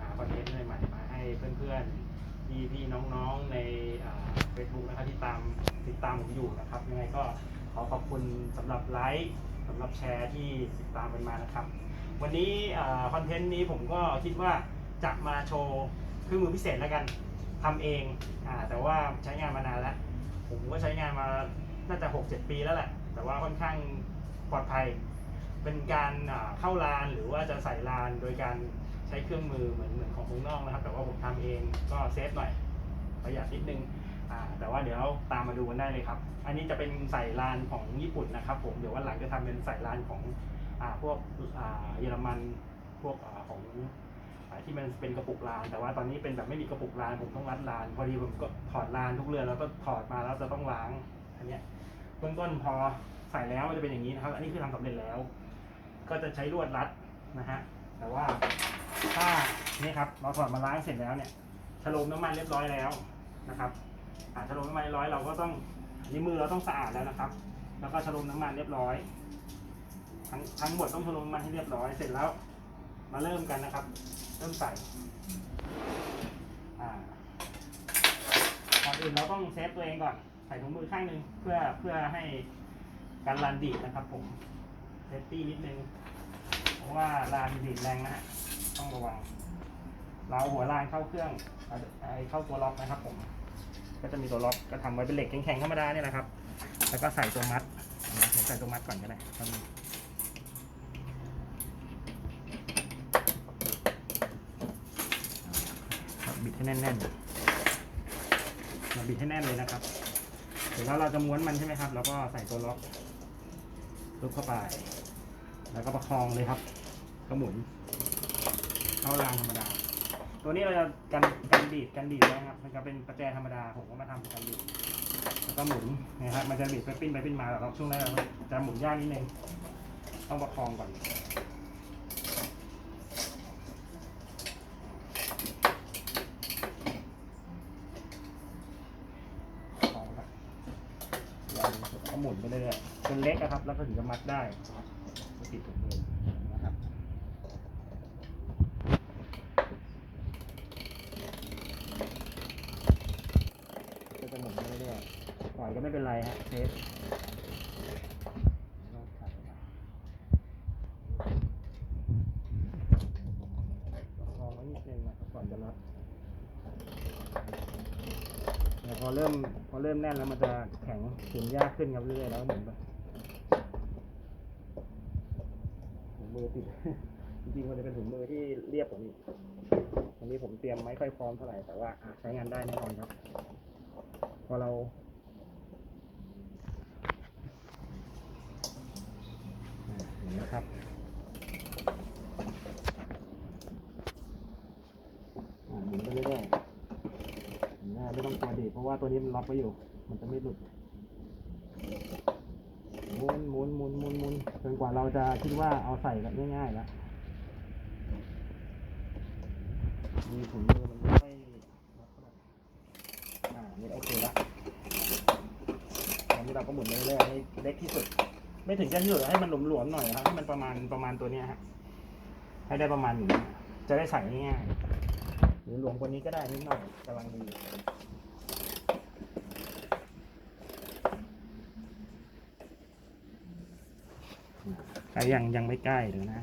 หาคอนเทนต์ใหม่ๆมาให้เพื่อนๆพี่พี่น้องๆในเฟซบุ๊กนะครับที่ตามติดตามผมอยู่นะครับ ยังไงก็ขอขอบคุณสำหรับไลค์สำหรับแชร์ที่ติดตามกันมานะครับ วันนี้คอนเทนต์นี้ผมก็คิดว่าจะมาโชว์เครื่องมือพิเศษแล้วกันทำเองอแต่ว่าใช้งานมานานแล้ว ผมก็ใช้งานมาน่าจะ 6-7 ปีแล้วแหละ แต่ว่าค่อนข้างปลอดภัย เป็นการเข้าลานหรือว่าจะใส่ลานโดยการ ช้เครื่องมือเหมือนเหมือนของข้างนอกนะครับ แต่ว่าผมทำเองก็เซฟหน่อยประหยัดนิดนึงแต่ว่าเดี๋ยวตามมาดูกันได้เลยครับ อันนี้จะเป็นใส่ลานของญี่ปุ่นนะครับ ผมเดี๋ยววันหลังจะทำเป็นใส่ลานของอพวกเยอรมันพวกอของอที่มันเป็นกระปุกลาน แต่ว่าตอนนี้เป็นแบบไม่มีกระปุกลานผมต้องรัดลาน พอดีผมก็ถอดลานทุกเรือนแล้วก็ถอดมาแล้วจะต้องล้างอันนี้เบื้องต้นพอใส่แล้วมันจะเป็นอย่างนี้นะครับ อันนี้คือทำสำเร็จแล้ว ก็จะใช้ลวดรัดนะฮะแต่ว่า ถ้านี่ครับเราถอดมาล้างเสร็จแล้วเนี่ยฉโลมน้ำมันเรียบร้อยแล้วนะครับอ่าฉโลมน้ำมันเรียบร้อยเราก็ต้องนนี้มือเราต้องสะอาดแล้วนะครับ แล้วก็ฉโลมน้ำมันเรียบร้อย ทั้งทั้งหมดต้องฉโลมน้ำมันให้เรียบร้อยเสร็จแล้ว มาเริ่มกันนะครับ เริ่มใส่อ่าก่อนอื่นเราต้องเซฟตัวเองก่อนใส่ถุงมือข้างหนึ่งเพื่อเพื่อให้การรันดีดนะครับผมเซฟตี้นิดนึงเพราะว่าลานดีดแรงนะฮะ ต้องระวัง เราหัวลานเข้าเครื่องเอาไอเข้าตัวล็อกนะครับผม ก็จะมีตัวล็อกก็ทำไว้เป็นเหล็กแข็งๆธรรมดาเนี่ยนะครับ แล้วก็ใส่ตัวมัดใส่ตัวมัดก่อนก็ได้ตอนนี้ครับบิดให้แน่นๆเราบิดให้แน่นเลยนะครับ เสร็จแล้วเราจะม้วนมันใช่ไหมครับ แล้วก็ใส่ตัวล็อกลุกเข้าไป แล้วก็ประคองเลยครับ ก็หมุน เข้ารางธรรมดา ตัวนี้เราจะกันกันดีดกันดีดนะครับ มันจะเป็นประแจธรรมดาผมก็มาทำเป็นกันดีดแล้วก็หมุนนะครับมันจะบีดไปปิ้นไปปิ้นมาแต่เราช่วงแรกเราจะหมุนยากนิดนึงต้องประคองก่อนประคองครับยังหมุนไปเรื่อยๆจนเล็กนะครับ แล้วก็ถึงจะมัดได้ก็ติดถุงมือนะครับก็ จะหมุนไปเรื่อยๆปล่อยก็ไม่เป็นไรฮะเซฟประคองไว้นิดนึงนะครับก่อนจะรัดพอเริ่มพอเริ่มแน่นแล้วมันจะแข็งถึงยากขึ้นครับเรื่อยๆแล้วก็หมุนไปถุงมือติดจริงๆมันจะเป็นถุงมือที่เรียบกว่านี้วันนี้ผมเตรียมไม่ค่อยพร้อมเท่าไหร่แต่ว่าใช้งานได้แน่นอนครับ พอเราอะเห็นนะครับหมุนไปเรื่อยๆไม่ต้องกลัวดีเพราะว่าตัวนี้มันล็อกไว้อยู่ มันจะไม่หลุดหมุนหมุนหมุนหมุนหมุนจนกว่าเราจะคิดว่าเอาใส่กันง่ายๆแล้วมีถุงมือมันไม่ค่อยล็อกเท่าไหร่อ่านี่โอเคละตอ นี้เราก็หมุนไปเรื่อยๆให้เล็กที่สุด ไม่ถึงจะที่สุดให้มันหลวมๆหน่อยนะครับให้มันประมาณประมาณตัวเนี้ยฮะให้ได้ประมาณนี้จะได้ใส่ง่ายๆหรือหลวมกว่านี้ก็ได้นิดหน่อยกำลังดีใครยังยังไม่ใกล้เดี๋ยวนะ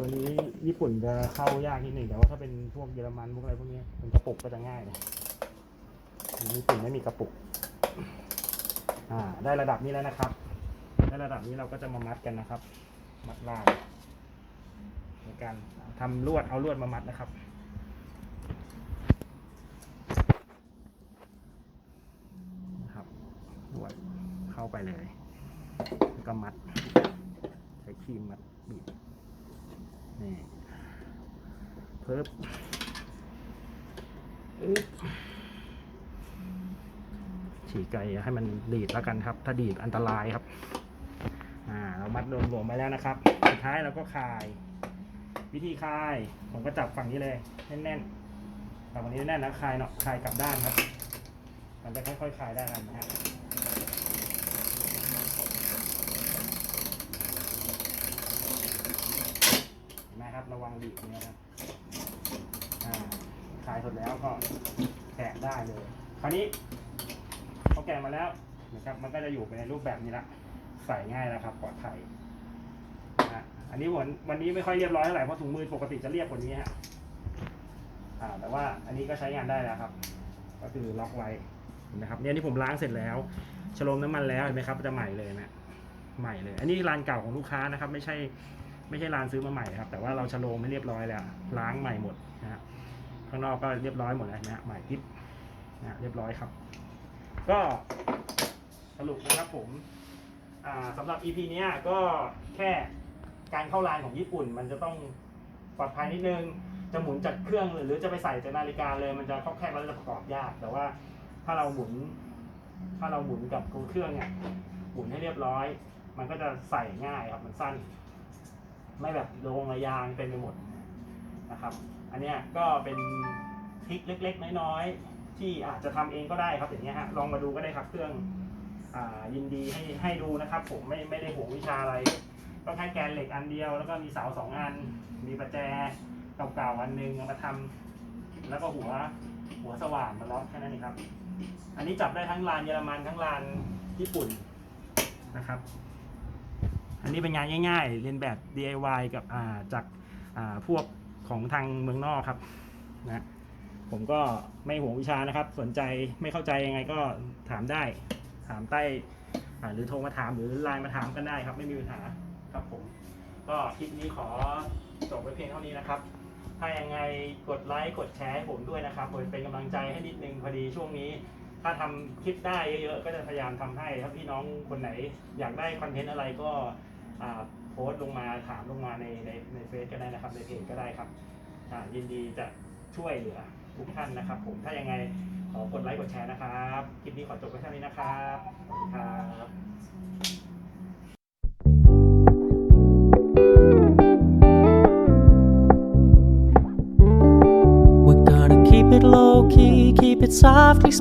ตัวนี้ญี่ปุ่นจะเข้ายากนิดหนึ่งแต่ว่าถ้าเป็นพวกเยอรมันพวกอะไรพวกนี้เป็นกระปุกก็จะง่ายเลยญี่ปุ่นไม่มีกระปุก อ่า ได้ระดับนี้แล้วนะครับ ได้ระดับนี้เราก็จะมามัดกันนะครับ มัดลายในการทำลวดเอาลวดมามัดนะครับนะครับลวดเข้าไปเลยแล้วก็มัดใช้ครีมมัดบีบ นี่เพิ่มฉีกไก่ให้มันดีดแล้วกันครับ ถ้าดีดอันตรายครับ อ่า เรามัดรวมๆไปแล้วนะครับ สุดท้ายเราก็คาย วิธีคาย ผมก็จับฝั่งนี้เลยแน่นๆจับฝั่งนี้แน่นๆแล้วคายเนาะคายกลับด้านครับ มันจะค่อยๆคายได้กันนะฮะ อีกเนี่ยครับอ่าขายสดแล้วก็แกะได้เลย คราวนี้พอแกะมาแล้วนะครับ มันก็จะอยู่ในรูปแบบนี้ละ ใส่ง่ายนะครับปลอดภัยอะอันนี้วันวันนี้ไม่ค่อยเรียบร้อยเท่าไหร่เพราะถุงมือปกติจะเรียบกว่านี้ฮะอ่า แต่ว่าอันนี้ก็ใช้งานได้แล้วครับ ก็คือล็อกไว้นไหมครับเนี่ยนี่ผมล้างเสร็จแล้วฉลมน้ำมันแล้วเห็นไหมครับจะใหม่เลยนะใหม่เลย อันนี้ร้านเก่าของลูกค้านะครับ ไม่ใช่ ไม่ใช่ร้านซื้อมาใหม่ครับ แต่ว่าเราฉลมไม่เรียบร้อยแล้ว ล้างใหม่หมดนะฮะข้างนอกก็เรียบร้อยหมดแล้วนะฮะใหม่กิ๊บนะเรียบร้อยครับ ก็สรุปนะครับผมสำหรับ EP เนี้ยก็แค่การเข้าลายของญี่ปุ่น มันจะต้องปลอดภัยนิดนึง จะหมุนจากเครื่องหรือจะไปใส่จากนาฬิกาเลย มันจะครอบแคบแล้วจะประกอบยาก แต่ว่าถ้าเราหมุน ถ้าเราหมุนกับตัวเครื่องเนี่ยหมุนให้เรียบร้อย มันก็จะใส่ง่ายครับมันสั้น ไม่แบบโลงระยางเต็มไปหมดนะครับ อันเนี้ยก็เป็นทริคเล็ก ๆ น้อยๆที่อาจจะทำเองก็ได้ครับอย่างเงี้ยฮะลองมาดูก็ได้ครับเครื่องอยินดีให้ให้ดูนะครับ ผมไม่ไม่ได้ห่วงวิชาอะไร ก็แค่แกนเหล็กอันเดียว แล้วก็มีเสาสองอัน มีประแจเก่าๆอันหนึงมาทำแล้วก็หัวหัวสว่านมาล็อกแค่นั้นเองครับ อันนี้จับได้ทั้งลานเยอรมันทั้งลานญี่ปุ่นนะครับ อันนี้เป็นงานง่ายๆ เรียนแบบ DIY กับอ่าจากอ่าพวกของทางเมืองนอกครับนะผมก็ไม่ห่วงวิชานะครับ สนใจไม่เข้าใจยังไงก็ถามได้ ถามใต้หรือโทรมาถามหรือไลน์มาถามกันได้ครับ ไม่มีปัญหาครับผม ก็คลิปนี้ขอจบไว้เพียงเท่านี้นะครับ ถ้ายังไงกดไลค์กดแชร์ให้ผมด้วยนะครับผมเป็นกำลังใจให้นิดนึงพอดีช่วงนี้ ถ้าทำคลิปได้เยอะๆ ก็จะพยายามทำให้ถ้าพี่น้องคนไหนอยากได้คอนเทนต์อะไรก็อ่าโพสต์ลงมาถามลงมาในในในเฟซก็ได้นะครับ ในเพจก็ได้ครับอ่ายินดีจะช่วยเหลือทุกท่านนะครับ ผมถ้ายังไงขอกดไลค์กดแชร์นะครับคลิปนี้ขอจบไว้เท่านี้นะครับครับ keep it low key, keep it softly